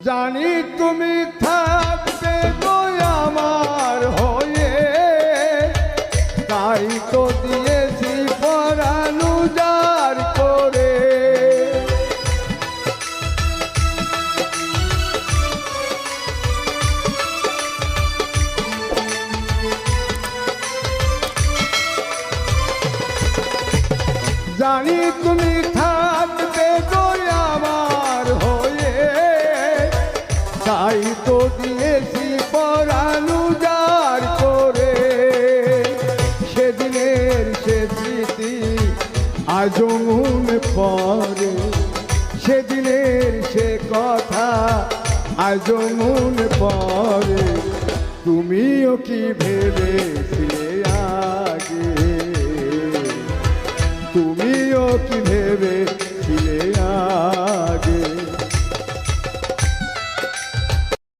জানি তুমি থাকবে আমার হয়ে। তাই তো দিয়েছি পরানু যার করে। জানি তুমি থাকবে তাই তো দিয়েছি পরানু যার করে। সেদিনের সে স্মৃতি আজও মনে পড়ে। সেদিনের সে কথা আজও মনে পড়ে। তুমিও কি ভেবেছিলে?